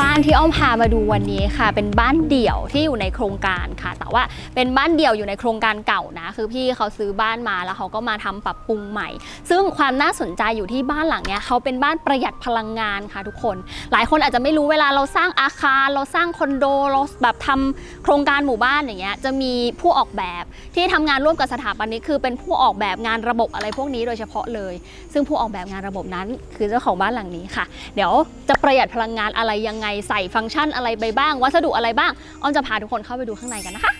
บ้านที่อ้อมพามาดูวันนี้ค่ะ เป็นบ้านเดี่ยวที่อยู่ในโครงการค่ะ แต่ว่าเป็นบ้านเดี่ยวอยู่ในโครงการเก่านะ คือพี่เขาซื้อบ้านมาแล้วเขาก็มาทำปรับปรุงใหม่ ซึ่งความน่าสนใจอยู่ที่บ้านหลังเนี้ยเขาเป็นบ้านประหยัดพลังงานค่ะทุกคน หลายคนอาจจะไม่รู้เวลาเราสร้างอาคาร เราสร้างคอนโดเราแบบทำโครงการหมู่บ้านอย่างเงี้ยจะมีผู้ออกแบบที่ทำงานร่วมกับสถาปนิกคือเป็นผู้ออกแบบงานระบบอะไรพวกนี้โดยเฉพาะเลย ซึ่งผู้ออกแบบงานระบบนั้น คือเจ้าของบ้านหลังนี้ค่ะ เดี๋ยวจะประหยัดพลังงานอะไรยังไงใส่ฟังก์ชันอะไรไปบ้าง วัสดุอะไรบ้างอ้อมจะพาทุกคนเข้าไปดูข้างในกันนะคะ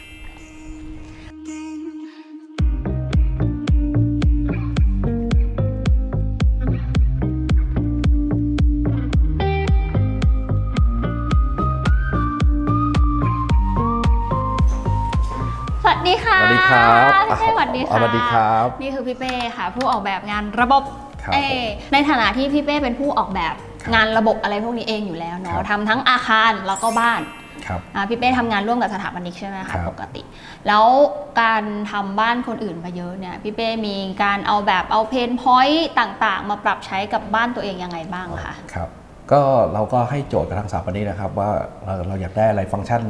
สวัสดีค่ะสวัสดีครับพี่เป้สวัสดีค่ะสวัสดีครับ นี่คือพี่เป้ค่ะ ผู้ออกแบบงานระบบครับเออในฐานะที่พี่เป้เป็นผู้ออกแบบครับ งานระบบอะไรพวกนี้เองอยู่แล้วครัเนาะบทำทั้งอาคารแล้วก็บ้านครับอ่าพี่เป้ทำงานร่วมกับสถาปนิกใช่ไหมครัคะบปกติ แล้วการทำบ้านคนอื่นมาเยอะเนี่ยพี่เป้มีการเอาแบบเอาเพนพอยต์ต่างๆ มาปรับใช้กับบ้านตัวเองยังไงบ้างคะครับก็เราก็ให้โจทย์กับทางสถาปนิกนะครับว่าเราเราอยากได้อะไรฟังก์ชัน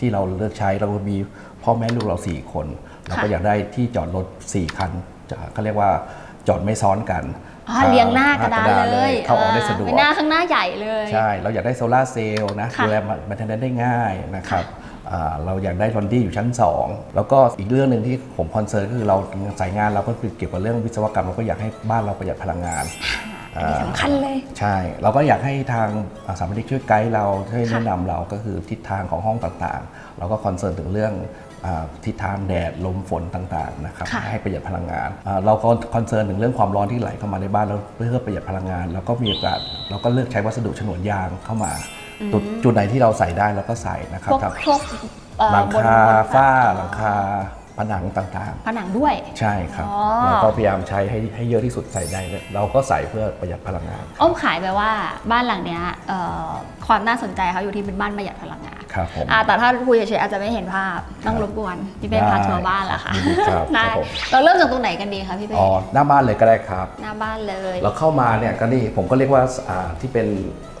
ที่เราเลือกใช้เรามีพ่อแม่ลูกเรา 4 คน เราก็อยากได้ที่จอดรถ4คันจะเขาเรียกว่าจอดไม่ซ้อนกัน อ๋อเรียงหน้ากระดานเลยเข้าออกได้สะดวเป็กนหน้าข้างหน้าใหญ่เลย ใช่ เราอยากได้โซลาร์เซลล์นะค่ะดูแลมันเทนได้ง่ายนะครับอ่าเราอยากได้ลอนดี้อยู่ชั้น 2 แล้วก็อีกเรื่องหนึ่งที่ผมคอนเซิร์นก็คือเราสายงานเราก็คือเกี่ยวกับเรื่องวิศวกรรมเราก็อยากให้บ้านเราประหยัดพลังงานอันนี้สำคัญเลย ใช่ เราก็อยากให้ทางอ่าสถาปนิกช่วยไกด์เราช่วยค่ะแนะนำเราก็คือทิศทางของห้องต่างๆ เราก็คอนเซิร์นถึงเรื่องอา ทิศทางแดดลมฝนต่างๆนะครับค่ะให้ประหยัดพลังงานอ่าเราก็คอนเซิร์นถึงเรื่องความร้อนที่ไหลเข้ามาในบ้านเราเพื่อประหยัดพลังงาน แล้วก็มีโอกาสเราก็เลือกใช้วัสดุฉนวนยางเข้ามาจุดจุดไหนที่เราใส่ได้เราก็ใส่นะครับพวกครับพวกเอ่อหลังบนคาบนฝ้าหลังคาผนังต่างๆ ผนังด้วย ใช่ครับอ๋อเราก็พยายามใช้ให้ให้เยอะที่สุดใส่ได้เลยเราก็ใส่เพื่อประหยัดพลังงาน อ้อมขายไปว่าบ้านหลังเนี้ยเอ่อความน่าสนใจเขาอยู่ที่เป็นบ้านประหยัดพลังงาน ครับผมอ่าแต่ถ้าคุยเฉยๆอาจจะไม่เห็นภาพต้องรบกวนพี่เป้ได้พาทัวร์บ้านละค่ะยินดีครับได้ครับผม เราเริ่มจากตรงไหนกันดีคะพี่เป้อ๋อหน้าบ้านเลยก็ได้ครับ หน้าบ้านเลยเราเข้ามาเนี่ยก็นี่ผมก็เรียกว่าอ่าที่เป็น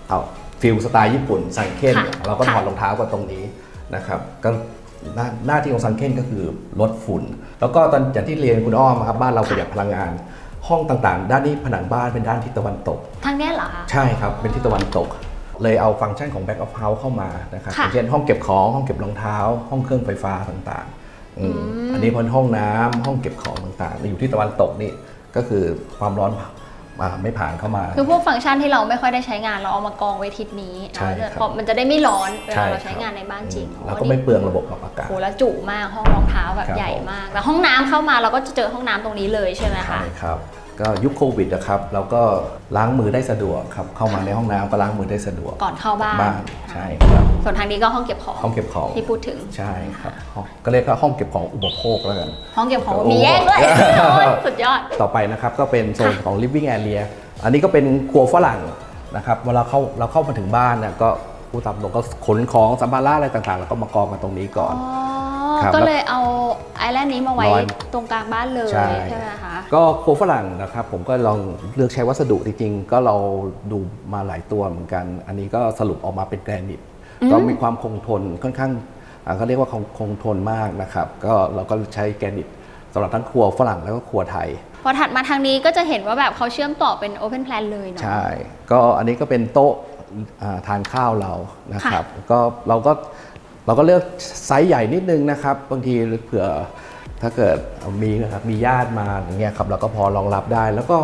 เอาฟิลสไตล์ญี่ปุ่นซังเคนค่ะเราก็ถอดค่ะรองเท้ากันตรงนี้นะครับก็หน้าหน้าที่ของซังเคนก็คือลดฝุ่น แล้วก็ตอนอย่างที่เรียนคุณอ้อมครับบ้านเราประหยัดพลังงาน ห้องต่างๆ ด้านนี้ผนังบ้านเป็นด้านทิศตะวันตก ทางเนี้ยเหรอคะ ใช่ครับ เป็นทิศตะวันตก เลยเอาฟังก์ชันของ Back of House เข้ามานะครับค่ะอย่างเช่นห้องเก็บของห้องเก็บรองเท้า ห้องเครื่องไฟฟ้าต่างๆอืมอันนี้เป็นห้องน้ำห้องเก็บของต่างๆ อยู่ที่ตะวันตกนี่ก็คือความร้อนอ่าไม่ผ่านเข้ามา คือพวกฟังก์ชันที่เราไม่ค่อยได้ใช้งานเราเอามากองไว้ทิศนี้ใช่ครับเพราะมันจะได้ไม่ร้อนเวใช่ลาครับเราใช้งานในบ้านจริงอืมแล้วก็ไม่เปลืองระบบปรับอากาศ โหแล้วจุมากห้องรองเท้าแบบครับ ใหญ่มากแต่ห้องน้ำเข้ามาเราก็จะเจอห้องน้ำตรงนี้เลยใช่ไหมคะ ใช่ครับ ก็ยุคโควิดนะครับเราก็ล้างมือได้สะดวกครับเข้ามาในห้องน้ำก็ล้างมือได้สะดวกก่อนเข้าบ้านบ้านใช่ครับส่วนทางนี้ก็ห้องเก็บของห้องเก็บของที่พูดถึง ใช่ครับห้องก็เรียกว่าห้องเก็บของอุปโภคแล้วกัน ห้องเก็บของโอ้มีแยกด้วยโอ้ยสุดยอด ต่อไปนะครับก็เป็นโซนค่ะของ living area อันนี้ก็เป็นครัวฝรั่งนะครับเวลาเข้าเราเข้ามาถึงบ้านเนี่ยก็ผู้ตามตรงก็ขนของสัมภาระอะไรต่างๆ แล้วก็มากองกันตรงนี้ก่อน อ๋อ ครับก็เลยเอาไอแลนด์นี้มาไว้ร้อย ตรงกลางบ้านเลยใช่ใช่ไหมคะ ก็ครัวฝรั่งนะครับผมก็ลองเลือกใช้วัสดุจริงๆ ก็เราดูมาหลายตัวเหมือนกัน อันนี้ก็สรุปออกมาเป็นแกรนิตอืมก็มีความคงทนค่อนข้างอ่าเขาเรียกว่าคงคงทนมากนะครับ ก็เราก็ใช้แกรนิตสำหรับทั้งครัวฝรั่งแล้วก็ครัวไทย พอถัดมาทางนี้ก็จะเห็นว่าแบบเขาเชื่อมต่อเป็น Open Plan เลยเนาะใช่ ก็อันนี้ก็เป็นโต๊ะอ่าทานข้าวเรานะครับ ก็เราก็เราก็เลือกไซส์ใหญ่นิดนึงนะครับ บางทีเผื่อ ถ้าเกิดมีนะครับมีญาติมาอย่างเงี้ยครับเราก็พอรองรับได้ แล้วก็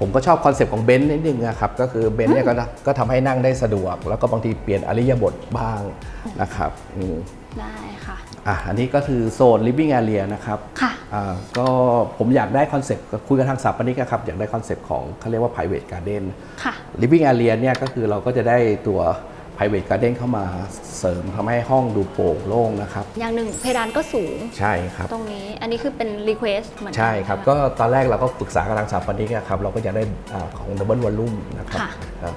ผมก็ชอบคอนเซปต์ของเบนซ์นิดนึงนะครับก็คือเบนซ์เนี่ยก็ก็ทำให้นั่งได้สะดวก แล้วก็บางทีเปลี่ยนอริยบทบ้างนะครับอืมได้ค่ะ อะอันนี้ก็คือโซน living area นะครับค่ะ อ่าก็ผมอยากได้คอนเซปต์คุยกับทางสถาปนิกอะครับอยากได้คอนเซปต์ของเขาเรียกว่า private garden ค่ะ living area เนี่ยก็คือเราก็จะได้ตัว private garden เข้ามาเสริมทำให้ห้องดูโปร่งโล่งนะครับอย่างหนึ่งเพดานก็สูง ใช่ครับ ตรงนี้อันนี้คือเป็น Request เหมือนกันใช่ครับไหมก็ตอนแรกเราก็ปรึกษากับทางสถาปนิกอะครับเราก็อยากได้อ่าของ double volume นะครับค่ะ ครับ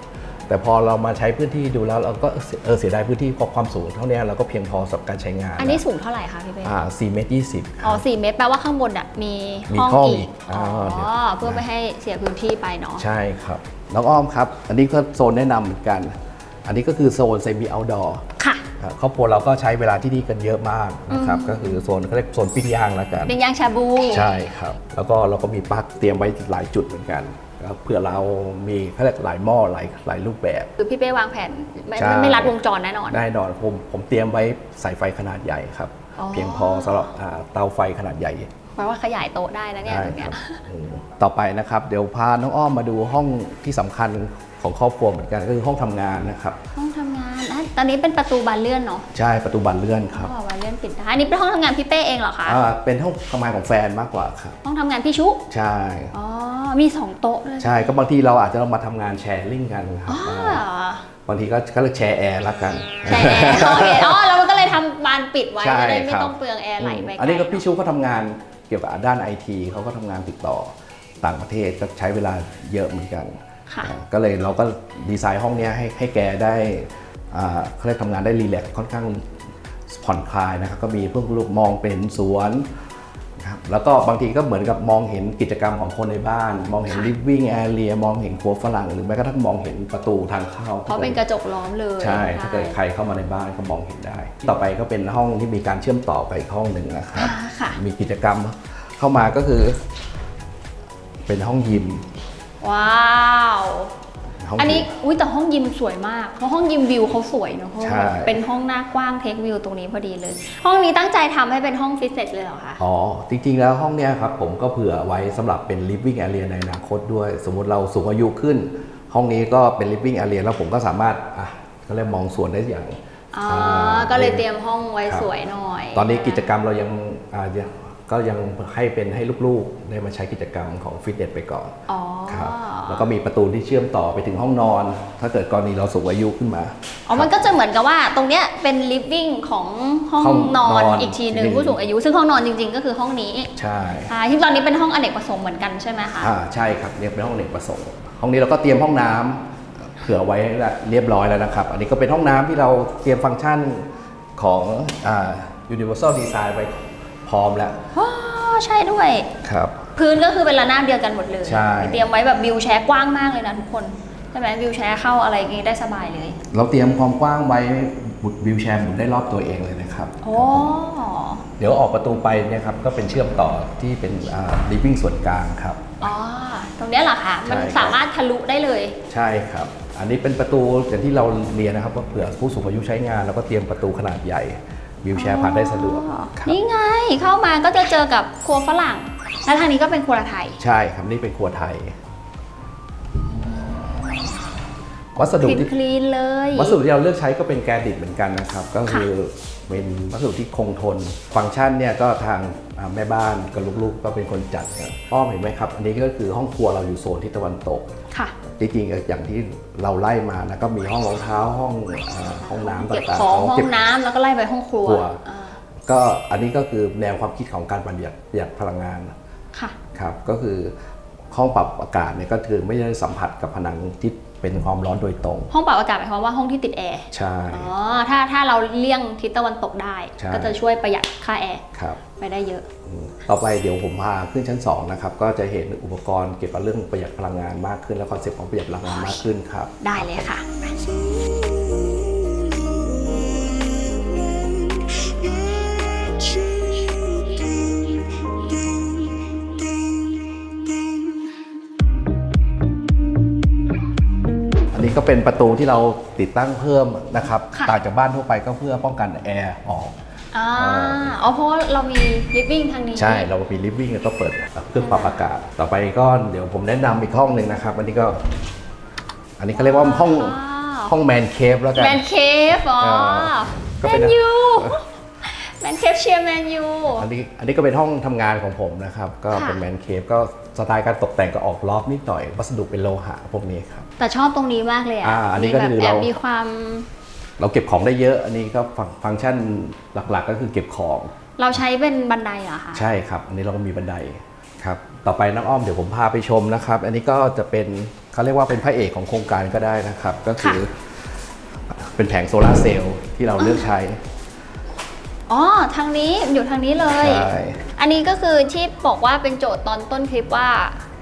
แต่พอเรามาใช้พื้นที่ดูแล้วเราก็เออเสียดายพื้นที่เพราะความสูงเท่านี้เราก็เพียงพอสำหรับการใช้งานอันนี้สูงเท่าไหร่คะพี่เป้อ่า4เมตร20คอ๋อรับสี่เมตรแปลว่าข้างบนอะมีมีห้องห้องอีอีกกอ๋ออ่าเดี๋ยวเพื่อไม่ให้เสียพื้นที่ไปเนาะ ใช่ครับ น้องอ้อมครับ อันนี้ก็โซนแนะนำเหมือนกัน อันนี้ก็คือโซนเซมิเอาดอร์ค่ะ ครอบครัวเราก็ใช้เวลาที่นี่กันเยอะมากนะครับอืมก็คือโซนเขาเรียกโซนปิ้งย่างแล้วกันเป็นย่างชาบูใช่ครับ แล้วก็เราก็มีปลั๊กเตรียมไว้หลายจุดเหมือนกันครับเผื่อเรามีเขาเรียกหลายหม้อหลายหลายรูปแบบคือพี่เป้วางแผนไม่ใช่ไม่ไม่รัดวงจรแน่นอนได้นอนผมผมเตรียมไว้สายไฟขนาดใหญ่ครับอ๋อเพียงพอสำหรับอ่าเตาไฟขนาดใหญ่แปลว่าขยายโต๊ะได้นะเนี่ยได้ตรงเนี้คยรับอืมต่อไปนะครับ เดี๋ยวพาน้องอ้อมมาดูห้องที่สำคัญ ของครอบครัวเหมือนกันก็คือห้องทำงานนะครับ ห้องทำงานอะตอนนี้เป็นประตูบานเลื่อนเนาะใช่ประตูบานเลื่อนครับอ๋อบานเลื่อนปิดได้อันนี้เป็นห้องทำงานพี่เป้เองเหรอคะ อ่าเป็นห้องทำงานของแฟนมากกว่าครับ ห้องทำงานพี่ชุ ใช่ อ๋อ มีสองโต๊ะด้วยใช่ก็บางทีเราอาจจะมาทำงานแชร์ลิงกันครับอ๋ออ่าบางทีก็ก็เรียกแชร์แอร์ละกัน แชร์แอร์โอเคอ๋อแล้วมันก็เลยทำบานปิดไว้ใช่จะได้ไม่ครับ ต้องเปลืองแอร์ไหลไปอันนี้ก็ไลพี่ชูเขาทำงานเกี่ยวกับด้านไอทีเขาก็ทำงานติดต่อต่างประเทศก็ใช้เวลาเยอะเหมือนกันค่ะอ่า ก็เลยเราก็ดีไซน์ห้องเนี้ยให้ให้แกได้อ่าเขาเรียกทำงานได้รีแลกซ์ค่อนข้างผ่อนคลายนะครับก็มีเพื่อนลูกมองเป็นสวนครับแล้วก็บางทีก็เหมือนกับมองเห็นกิจกรรมของคนในบ้าน มองเห็น living area มองเห็นครัวฝรั่งหรือแม้กระทั่งมองเห็นประตูทางเข้าเพราะเป็นกระจกล้อมเลยใช่ ถ้าเกิดใครเข้ามาในบ้านก็มองเห็นได้ ต่อไปก็เป็นห้องที่มีการเชื่อมต่อไปอีกห้องหนึ่งนะครับอ่าค่ะมีกิจกรรมเข้ามาก็คือ เป็นห้องยิม ว้าวห้งอันนี้ยิมอุ้ยแต่ห้องยิมสวยมากเพราะห้องยิมวิวเขาสวยเนอะเพราะใช่แบบเป็นห้องหน้ากว้างเทควิวตรงนี้พอดีเลย ห้องนี้ตั้งใจทำให้เป็นห้องฟิตเนสเลยเหรอคะ อ๋อ จริงๆ แล้วห้องเนี้ยครับผมก็เผื่อไว้สำหรับเป็น living area ในอนาคตด้วย สมมุติเราสูงอายุขึ้น ห้องนี้ก็เป็น living area แล้วผมก็สามารถอะก็เรียกมองสวนได้อย่างอ๋อ อ่าก็เลยเตรียมห้องไว้ครับสวยหน่อยตอนนี้กิจกรรมเรายังอ่ายัง ก็ยังให้เป็นให้ลูกๆ ได้มาใช้กิจกรรมของฟิตเนสไปก่อนอ๋อครับแล้วก็มีประตูที่เชื่อมต่อไปถึงห้องนอน ถ้าเกิดกรณีเราสูงอายุขึ้นมา อ๋อ มันก็จะเหมือนกับว่าตรงเนี้ยเป็น living ของห้องห้องนอนนอนอีกทีหนึ่งอีกทีหนึ่ง ผู้สูงอายุ ซึ่งห้องนอนจริง ๆ ก็คือห้องนี้ใช่ใช่ที่ตอนนี้เป็นห้องอเนกประสงค์เหมือนกันใช่ไหมคะอ่าใช่ครับเรียกเป็นห้องอเนกประสงค์ห้องนี้เราก็เตรียมห้องน้ำเผื่อไว้เรียบร้อยแล้วนะครับ อันนี้ก็เป็นห้องน้ำที่เราเตรียมฟังก์ชันของอ่า universal design ไว้ พร้อมแล้วอ๋อใช่ด้วย ครับ พื้นก็คือเป็นระนาบเดียวกันหมดเลย ใช่ เตรียมไว้แบบวิวแชร์กว้างมากเลยนะทุกคนใช่ไหมวิวแชร์เข้าอะไรอย่างงี้ได้สบายเลย เราเตรียมความกว้างไว้บุดวิวแชร์หมุนได้รอบตัวเองเลยนะครับ โอ้ เดี๋ยวออกประตูไปเนี่ยครับก็เป็นเชื่อมต่อที่เป็นอ่า living ส่วนกลางครับ อ๋อ ตรงเนี้ยเหรอคะ มันใช่ครับ สามารถทะลุได้เลย ใช่ครับ อันนี้เป็นประตูอย่างที่เราเรียนนะครับว่าเผื่อผู้สูงอายุใช้งานเราก็เตรียมประตูขนาดใหญ่ วิวแชร์ผ่านได้สะดวกครับนี่ไงเข้ามาก็จะเจอกับครัวฝรั่ง แล้วทางนี้ก็เป็นครัวไทย ใช่ครับนี่เป็นครัวไทย วัสคดุลีนที่คลีนๆเลย วัสดุที่เราเลือกใช้ก็เป็นแกรนิตเหมือนกันนะครับ ก็คือ เป็นวัสดุที่คงทน ฟังก์ชันเนี่ยก็ทางอ่าแม่บ้านกับลูกๆ ก็เป็นคนจัดครับอ้อมเห็นไหมครับ อันนี้ก็คือห้องครัวเราอยู่โซนทิศตะวันตกค่ะจริงๆอย่างที่เราไล่มานะก็มีห้องรองเท้าห้องอ่าห้องน้ำเก็บต่างของๆห้อเก็งน้ำแล้วก็ไล่ไปห้องครัวครัวอ่าก็อันนี้ก็คือแนวความคิดของการประหยัดประหยัดพลังงานค่ะครับก็คือห้องปรับอากาศเนี่ยก็คือไม่ได้สัมผัสกับผนังที่ เป็นความร้อนโดยตรง ห้องปรับอากาศหมายความว่าห้องที่ติดแอร์ ใช่ อ๋อ ถ้าถ้าเราเลี่ยงทิศตะวันตกได้ ใช่ ก็จะช่วยประหยัดค่าแอร์ครับไปได้เยอะ อืมต่อไปเดี๋ยวผมพาขึ้นชั้น2นะครับ ก็จะเห็นอุปกรณ์เกี่ยวกับเรื่องประหยัดพลังงานมากขึ้น และคอนเซ็ปต์ของประหยัดพลังงานมากขึ้นครับ ได้เลยค่ะ เป็นประตูที่เราติดตั้งเพิ่มนะครับค่ะ ต่างจากบ้านทั่วไปก็เพื่อป้องกันแอร์ออก อ่าอ่าอ๋อเพราะว่าเรามี living ทางนี้ ใช่เรามีลิฟวิ่งก็เปิดเครื่องปรับอากาศ ต่อไปก็เดี๋ยวผมแนะนำอีกห้องหนึ่งนะครับ อันนี้ก็ อันนี้เขาเรียกว่าห้องว้าว ห้องแมนเคฟแล้วกัน แมนเคฟอ๋ออ่าก็แมเป็นน ยูแม นเคฟเชียร์แมนยูอันนี้อันนี้ก็เป็นห้องทำงานของผมนะครับ ก็ค่ะเป็นแมนเคฟก็สไตล์การตกแต่งก็ออกลอฟนิดหน่อย วัสดุเป็นโลหะพวกนี้ครับ แต่ชอบตรงนี้มากเลยอะอ่าอันนี้ก็มีแบบคือแอบเรามี มีความ เราเก็บของได้เยอะอันนี้ก็ฟังฟังก์ชันหลักๆ ก็คือเก็บของ เราใช้เป็นบันไดเหรอคะ ใช่ครับ อันนี้เราก็มีบันไดครับ ต่อไปน้องอ้อมเดี๋ยวผมพาไปชมนะครับ อันนี้ก็จะเป็นเขาเรียกว่าเป็นพระเอกของโครงการก็ได้นะครับ ก็คือ เป็นแผงโซลาร์เซลล์ที่เราเลือกใช้ อ๋อทางนี้อยู่ทางนี้เลย ใช่อันนี้ก็คือที่บอกว่าเป็นโจทย์ตอนต้นคลิปว่า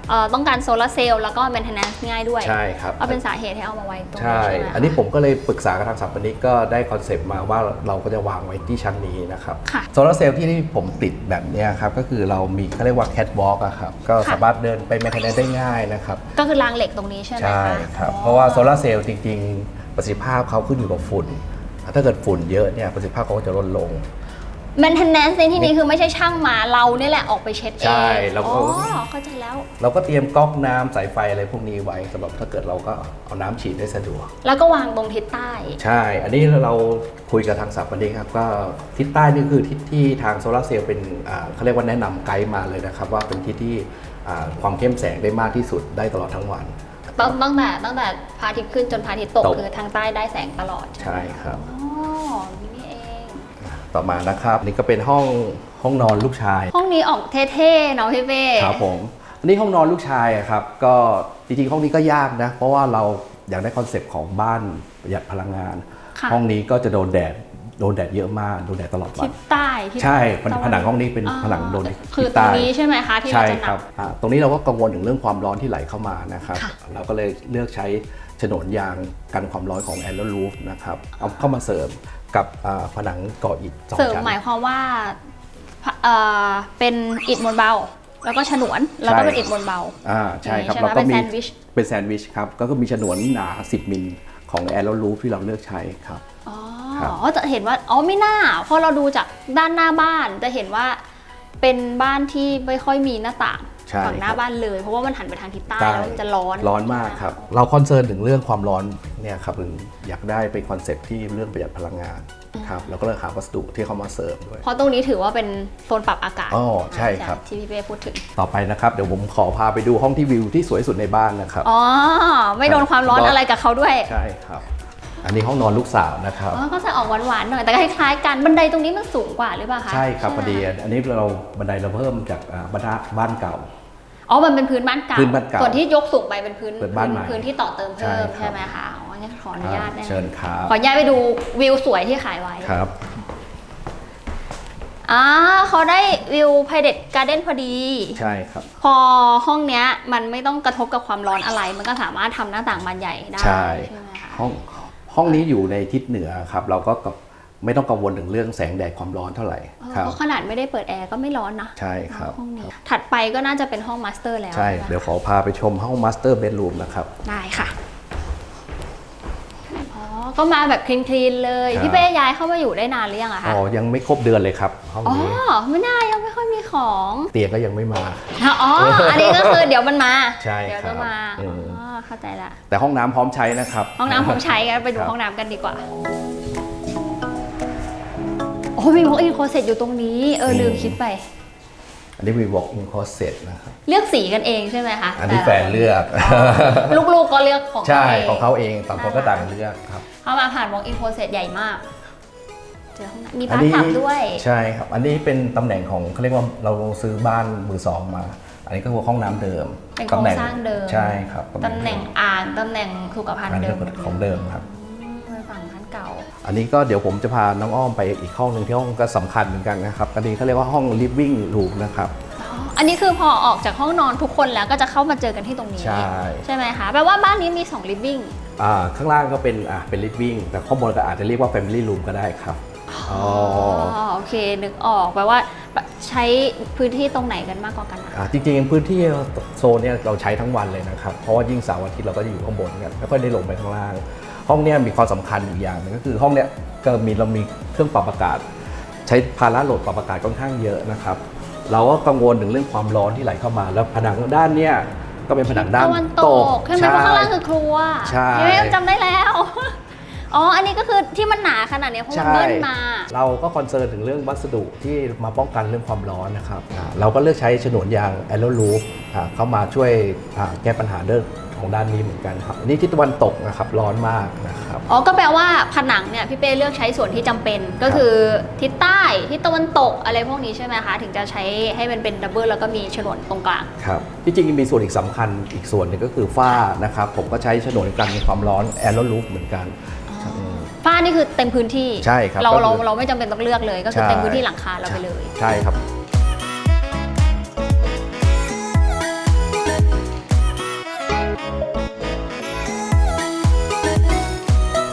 เอ่อต้องการโซลาร์เซลล์แล้วก็ maintenance ง่ายด้วย ใช่ครับก็เป็นสาเหตุให้เอามาไว้ตรงนี้ใช่ ใช่ไหมคะอันนี้ผมก็เลยปรึกษากับทางสถาปนิกก็ได้คอนเซปต์มาว่าเราก็จะวางไว้ที่ชั้นนี้นะครับค่ะ โซลาร์เซลล์ที่ผมติดแบบเนี้ยครับ ก็คือเรามีเขาเรียกว่าแคทวอล์กครับ ก็ค่ะสามารถเดินไปแมคคาเนได้ง่ายนะครับ ก็คือรางเหล็กตรงนี้ใช่ไหมคะใช่ครับอ๋อเพราะว่าโซลาร์เซลล์จริง ๆ ประสิทธิภาพเขาขึ้นอยู่กับฝุ่น ถ้าเกิดฝุ่นเยอะเนี่ยประสิทธิภาพเขาก็จะลดลง maintenance ในที่นี้คือไม่ใช่ช่างมาเราเนี่ยแหละออกไปเช็ดเองใช่เราก็ อ๋อเข้าใจแล้ว เราก็เตรียมก๊อกน้ำสายไฟอะไรพวกนี้ไว้สำหรับถ้าเกิดเราก็เอาน้ำฉีดได้สะดวก แล้วก็วางตรงทิศใต้ ใช่ อันนี้เราคุยกับทางสถาปนิกครับก็ทิศใต้นี่คือทิศที่ทางโซลาร์เซลล์เป็นอ่าเขาเรียกว่าแนะนำไกด์มาเลยนะครับ ว่าเป็นทิศที่อ่าความเข้มแสงได้มากที่สุดได้ตลอดทั้งวัน ตั้งตั้งแต่ตั้งแต่พระอาทิตย์ขึ้นจนพระอาทิตย์ตกตก คือทางใต้ได้แสงตลอด ใช่ครับ อ๋อ นี่นี่เอง ต่อมานะครับนี่ก็เป็นห้องห้องนอนลูกชาย ห้องนี้ออกเท่ๆเนาะพี่เป้ครับผม อันนี้ห้องนอนลูกชายอะครับ ก็จริงๆ ห้องนี้ก็ยากนะ เพราะว่าเราอยากได้คอนเซปต์ของบ้านประหยัดพลังงาน ค่ะห้องนี้ก็จะโดนแดดโดนแดดเยอะมากโดนแดดตลอดวัทิน ศใต้ทิศใช่ผนตะวัผนังห้องนี้เป็นอ่าผนังโดนคือทิศตรงใต้ นี้ใช่ไหมคะที่เราใช่จะหคนัรักบอ่าตรงนี้เราก็กังวลถึงเรื่องความร้อนที่ไหลเข้ามานะครับ ค่ะ เราก็เลยเลือกใช้ ฉนวนยางกันความร้อนของแอ r ร r รูฟนะครับเอาเข้ามาเสริมกับอ่าผนังก่ออิฐสองเสริมชั้น หมายความว่าเอ่อเป็นอิฐมวลเบา แล้วก็ฉนวนแล้วก็เป็นใช่อิฐมวลเบา อ่าใช่ครับใช่ไหมเราก็มีเป็นแซนด์วิช เป็นแซนด์วิชครับก็คือมีฉนวนหนา 10 มิลของแอ r ร r รูฟที่เราเลือกใช้ครับ อ๋อครับจะเห็นว่าอ๋อไม่น่าเพราะเราดูจากด้านหน้าบ้านจะเห็นว่าเป็นบ้านที่ไม่ค่อยมีหน้าต่างใช่ ฝั่งหน้าครับบ้านเลย เพราะว่ามันหันไปทางทิศใต้ใต้แล้วมันจะร้อนร้อนมากครับ เราคอนเซิร์นถึงเรื่องความร้อนเนี่ยครับถึงอยากได้เป็นคอนเซ็ปต์ที่เรื่องประหยัดพลังงานครับแล้วก็เลยหาวัสดุที่เขามาเสริมด้วย เพราะตรงนี้ถือว่าเป็นโซนปรับอากาศอ๋อใช่ครับที่พี่เป้พูดถึง ต่อไปนะครับ เดี๋ยวผมขอพาไปดูห้องที่วิวที่สวยสุดในบ้านนะครับ อ๋อ ไม่โดนความร้อนร้อนอะไรกับเขาด้วย ใช่ครับ อันนี้ห้องนอนลูกสาวนะครับ อ๋อก็จะออกหวานๆหน่อยแต่ก็คล้ายๆกันบันไดตรงนี้มันสูงกว่าหรือเปล่าคะใช่ครับพไหมอดีอันนี้เราบันไดเราเพิ่มจากอ่าบ้านบ้านเก่า อ๋อมันเป็นพื้นบ้านเก่าพื้นบ้านเก่าส่วนที่ยกสูงไปเป็นพื้นเป็นบ้านใหม่พื้นที่ต่อเติมเพิ่มใช่ครับ ใช่ไหมคะอ๋องั้นขออนุญาตได้ไหมเชิญครับขออนุญาตไปดูวิวสวยที่ขายไว้ครับ อ่าเขาได้วิวไพเดตการ์เด้นพอดี ใช่ครับ พอห้องเนี้ยมันไม่ต้องกระทบกับความร้อนอะไร มันก็สามารถทำหน้าต่างบานใหญ่ได้ใช่ ใช่ไหมคะห้อง ห้องนี้อยู่ในทิศเหนือครับ เราก็กับไม่ต้องกังวลถึงเรื่องแสงแดดความร้อนเท่าไหร่เออครับเพราะขนาดไม่ได้เปิดแอร์ก็ไม่ร้อนนะ ใช่ครับห้องนี้ถัดไปก็น่าจะเป็นห้องมาสเตอร์แล้ว ใช่ไหมเดี๋ยวขอพาไปชมห้องมาสเตอร์เบดรูมนะครับ ได้ค่ะอ๋อก็มาแบบคลีนๆเลยครับพี่เป้ย้ายเข้ามาอยู่ได้นานหรือยังอะคะอ๋อยังไม่ครบเดือนเลยครับห้องอ๋อนี้ไม่น่ายังไม่ค่อยมีของ เตียงก็ยังไม่มาอ๋ออันนี้ก็คือเดี๋ยวมันมาใช่เดี๋ยวครัจะบมาอือ๋มอ เข้าใจละ แต่ห้องน้ำพร้อมใช้นะครับห้องน้ำผมใช้กันไปดูครับห้องน้ำกันดีกว่า โอ้มีวอล์กอินโคเซ็ตอยู่ตรงนี้ เออ ลืมคิดไป อันนี้มี walk in closet นะครับ เลือกสีกันเองใช่ไหมคะอันนี้แฟแต่นเลือก ลูกๆก็เลือกของใช่ตัวของเขาเองต่างคนก็ต่างเลือกครับ เข้ามาผ่านวอล์กอินโคเซ็ตใหญ่มากเจอห้องน้ำมีอับานนี้ทับด้วย ใช่ครับ อันนี้เป็นตำแหน่งของเขาเรียกว่าเราซื้อบ้านมือสองมา อันนี้ก็คือห้องน้ำเดิมเป็นโครงตำแหน่สร้างเดิมใช่ครับตำแหน่งอ่างตำแหน่งสุขภัณฑ์อันเดินี้มของเดิมครับอืมเป็นฝั่งท่านเก่า อันนี้ก็เดี๋ยวผมจะพาน้องอ้อมไปอีกห้องหนึ่งที่ห้องก็สำคัญเหมือนกันนะครับอันนี้เขาเรียกว่าห้อง living room นะครับอ๋ออันนี้คือพอออกจากห้องนอนทุกคนแล้วก็จะเข้ามาเจอกันที่ตรงนี้ ใช่ใช่ไหมคะแปลว่าบ้านนี้มี2 living อ่าข้างล่างก็เป็นอ่าเป็น living แต่ข้างบนก็อาจจะเรียกว่า family room ก็ได้ครับอ๋ออ๋อโอเคนึกออกแปลว่า ใช้พื้นที่ตรงไหนกันมากกว่ากันอะอ่าจริงๆพื้นที่โซนเนี่ยเราใช้ทั้งวันเลยนะครับ เพราะว่ายิ่งเสาร์อาทิตย์เราก็จะอยู่ข้างบนกันไม่ค่อยได้ลงไปข้างล่าง ห้องเนี้ยมีความสำคัญอีกอย่างหนึงก็คือห้องเนี้ยก็มีเรามีเครื่องปรับอากาศ ใช้ภาระโหลดปรับอากาศค่อนข้างเยอะนะครับ เราก็กังวลถึงเรื่องความร้อนที่ไหลเข้ามา แล้วผนังด้านเนี้ยก็เป็นผนังด้านตะวันตกใช่ไหมเพราะข้างล่างคือครัวใช่เฮ้ยจำได้แล้ว อ๋อ อันนี้ก็คือที่มันหนาขนาดเนี้ยเพราะมันใช่เบิ้ลมา เราก็คอนเซิร์นถึงเรื่องวัสดุที่มาป้องกันเรื่องความร้อนนะครับอ่าเราก็เลือกใช้ฉนวนยางแอโรลูฟเข้ามาช่วยอ่าแก้ปัญหาเรื่องของด้านนี้เหมือนกันครับอันนี้ทิศตะวันตกนะครับร้อนมากนะครับ อ๋อ ก็แปลว่าผนังเนี่ยพี่เป้เลือกใช้ส่วนที่จำเป็น ก็คือทิศใต้ทิศตะวันตกอะไรพวกนี้ใช่ไหมคะ ถึงจะใช้ให้มันเป็นดับเบิลแล้วก็มีฉนวนตรงกลาง ครับที่จริงมีส่วนอีกสำคัญอีกส่วนหนึงก็คือฝ้านะครับ ผมก็ใช้ฉนวนกันความร้อนแอโรลูฟเหมือนกันม ฝ้านี่คือเต็มพื้นที่ใช่ครับเราเราเราไม่จำเป็นต้องเลือกเลย ก็คือเต็มพื้นที่หลังคาเราไปเลย ใช่ครับ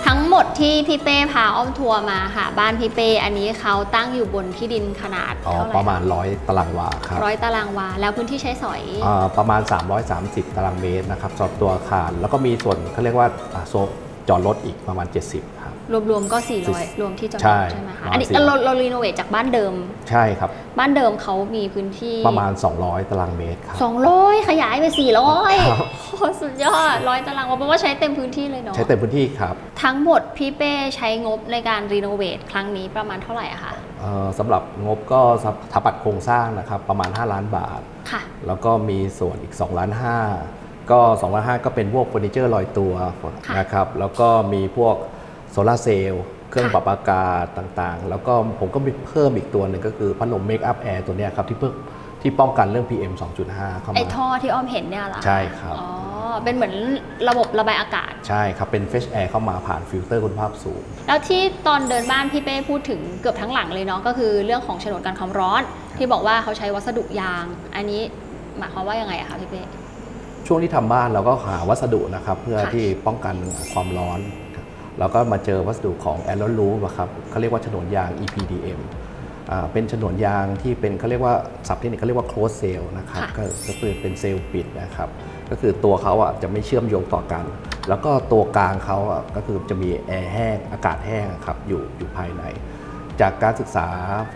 ทั้งหมดที่พี่เป้พาอ้อมทัวร์มาค่ะ บ้านพี่เป้อันนี้เขาตั้งอยู่บนที่ดินขนาดเท่าไหร่ประมาณร้อยตารางวาครับร้อยตารางวา แล้วพื้นที่ใช้สอย อ่าประมาณ 330 ตารางเมตรนะครับสอหบตัวอาคาร แล้วก็มีส่วนเขาเรียกว่าโซนจอดรถอีกประมาณ 70ครับ รวมๆก็ 400 รวมที่จอดรใช่ถใช่ไหมคะประมาณอันนี้400 เราเรารีโนเวทจากบ้านเดิม ใช่ครับ บ้านเดิมเขามีพื้นที่ประมาณ 200 ตารางเมตรครับ 200 ขยายไป 400ครับ โอ้สุดยอดร้อยตารางวาแปลว่าใช้เต็มพื้นที่เลยเนาะใช้เต็มพื้นที่ครับทั้งหมดพี่เป้ใช้งบในการรีโนเวทครั้งนี้ประมาณเท่าไหร่อะคะเอ่อสำหรับงบก็สถาปัตย์โครงสร้างนะครับประมาณ 5 ล้านบาท ค่ะ แล้วก็มีส่วนอีก2ล้าน5ก็2ล้าน5ก็เป็นพวกเฟอร์นิเจอร์ลอยตัวค่ะ นะครับ แล้วก็มีพวก โซลาร์เซลล์เครื่องค่ะปรับอากาศต่างๆ แล้วก็ผมก็มีเพิ่มอีกตัวหนึ่งก็คือพัดลมเมคอัพแอร์ตัวเนี้ยครับที่เพิ่มที่ป้องกันเรื่อง PM 2.5 เข้าไอ้มาท่อที่อ้อมเห็นเนี่ยเหรอใช่ครับอ๋อเป็นเหมือนระบบระบายอากาศ ใช่ครับ เป็นเฟชแอร์เข้ามาผ่านฟิลเตอร์คุณภาพสูง แล้วที่ตอนเดินบ้านพี่เป้พูดถึงเกือบทั้งหลังเลยเนาะก็คือเรื่องของฉนวนกันความร้อน ที่บอกว่าเขาใช้วัสดุยาง อันนี้หมายความว่ายังไงอะคะพี่เป้ช่วงที่ทำบ้านเราก็หาวัสดุนะครับเพื่อค่ะที่ป้องกันความร้อน เราก็มาเจอวัสดุของ a อ r o รูฟครับเขาเรียกว่าฉนวนยาง EPDM อ่าเป็นฉนวนยางที่เป็นเขาเรียกว่าศัพท์เทคนิคเขาเรียกว่า close cell นะครับค่ะก็ก็คือเป็นเซลล์ปิดนะครับก็คือตัวเขาอะจะไม่เชื่อมโยงต่อกัน แล้วก็ตัวกลางเขาอะก็คือจะมีแอร์แห้งอากาศแห้งครับอยู่อยู่ภายใน จากการศึกษา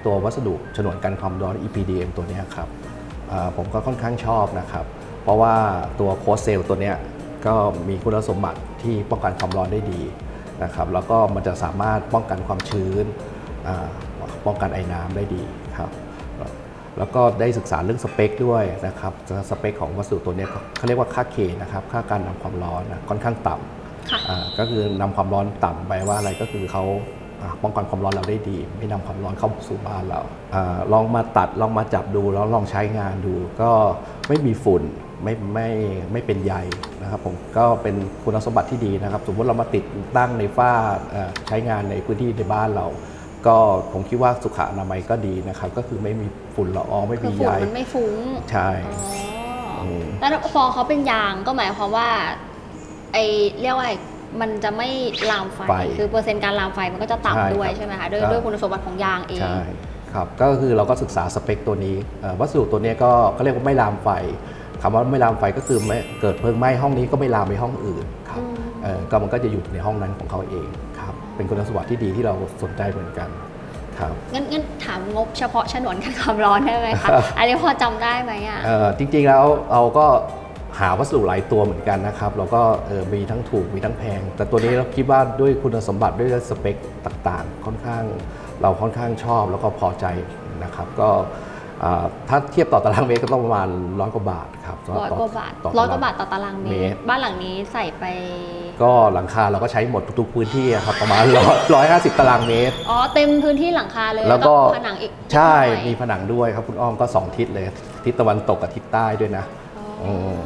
ตัววัสดุฉนวนกันความร้อน EPDM ตัวเนี้ยครับอ่าผมก็ค่อนข้างชอบนะครับ เพราะว่าตัวโคสเซลตัวเนี้ยก็มีคุณสมบัติที่ป้องกันความร้อนได้ดี นะครับแล้วก็มันจะสามารถป้องกันความชื้นอ่าป้องกันไอ้น้ำได้ดีครับแล้วก็ได้ศึกษาเรื่องสเปคด้วยนะครับสเปคของวัสดุตัวเนี้ยเขาเรียกว่าค่าเคนะครับค่าการนำความร้อนนะค่อนข้างต่ำค่ะอ่าก็คือนำความร้อนต่ำไปว่าอะไรก็คือเขาอ่าป้องกันความร้อนเราได้ดี ไม่นำความร้อนเข้าสู่บ้านเราอาลองมาตัดลองมาจับดูแล้วลองใช้งานดู ก็ไม่มีฝุ่น ไม่ไม่ไม่เป็นใยนะครับผมก็เป็นคุณสมบัติที่ดีนะครับ สมมติเรามาติดตั้งในฝ้าเอ่อใช้งานในพื้นที่ในบ้านเรา ก็ผมคิดว่าสุขอนามัยก็ดีนะครับ ก็คือไม่มีฝุ่นละอองไม่คืมีอใยฝุ่นมันไม่ฟุ้งใช่อ๋ออมแล้วพอเขาเป็นยางก็หมายความว่าไอเรียกว่าไอ้มันจะไม่ลามไฟไฟ คือเปอร์เซ็นต์การลามไฟมันก็จะใช่ต่ำด้วยครับใช่ไหมคะด้วยใช่ด้วยคุณสมบัติของยางเองใช่ครับก็คือเราก็ศึกษาสเปคตัวนี้เอ่อวัสดุตัวเนี้ยก็เขาเรียกว่าไม่ลามไฟ คำว่าไม่ลามไฟก็คือไม่เกิดเพลิงไหม้ห้องนี้ก็ไม่ลามไปห้องอื่นครับอืมเอ่อก็มันก็จะอยู่ในห้องนั้นของเขาเองครับเป็นคุณสมบัติที่ดีที่เราสนใจเหมือนกันครับงั้นงั้นถามงบเฉพาะฉนวนกันความร้อนได้ไหมคะอันนี้พอจำได้ไหมอะเอ่อจริงๆแล้วเราก็หาวัสดุหลายตัวเหมือนกันนะครับเราก็เอ่อมีทั้งถูกมีทั้งแพง แต่ตัวนี้เราคิดว่าด้วยคุณสมบัติด้วยสเปคต่างๆ ค่อนข้างเราค่อนข้างชอบแล้วก็พอใจนะครับ ก็อ่า ถ้าเทียบต่อตารางเมตรก็ต้องประมาณร้อยกว่าบาทครับร้อยกว่าบาทต่ร้อยกว่าบาทต่อตารางเมเมตตรรบ้านหลังนี้ใส่ไป ก็หลังคาเราก็ใช้หมดทุกๆพื้นที่อะครับประมาณร้อยห้าสิบตารางเมตร อ๋อเต็มพื้นที่หลังคาเลย แล้วก็ผนังอีก ใช่นิดหน่อยมีผนังด้วยครับคุณอ้อมก็2ทิศเลย ทิศตะวันตกกับทิศใต้ด้วยนะอ๋ออม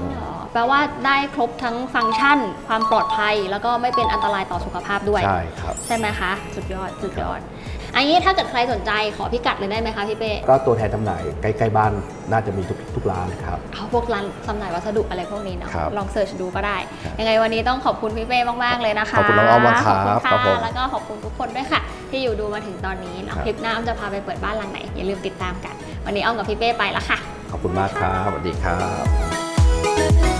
แปลว่าได้ครบทั้งฟังก์ชัน ความปลอดภัย แล้วก็ไม่เป็นอันตรายต่อสุขภาพด้วย ใช่ครับ ใช่ไหมคะ สุดยอด สุดยอด อันนี้ถ้าเกิดใครสนใจขอพิกัดเลยได้ไหมคะพี่เป้ ก็ตัวแทนจำหน่ายใกล้ๆบ้านน่าจะมีทุกทุกร้านครับ เอาพวกร้านจำหน่ายวัสดุอะไรพวกนี้เนาะ ครับลองเสิร์ชดูก็ได้ ครับยังไงวันนี้ต้องขอบคุณพี่เป้มากๆเลยนะคะขอบคุณน้องอ้อมมากครับขอบคุณครับผมค่ะแล้วก็ขอบคุณทุกคนด้วยค่ะ ที่อยู่ดูมาถึงตอนนี้เนาะ ครับ คลิปหน้าอ้อมจะพาไปเปิดบ้านหลังไหน อย่าลืมติดตามกัน วันนี้อ้อมกับพี่เป้ไปแล้วค่ะ ขอบคุณมากครับ สวัสดีครับ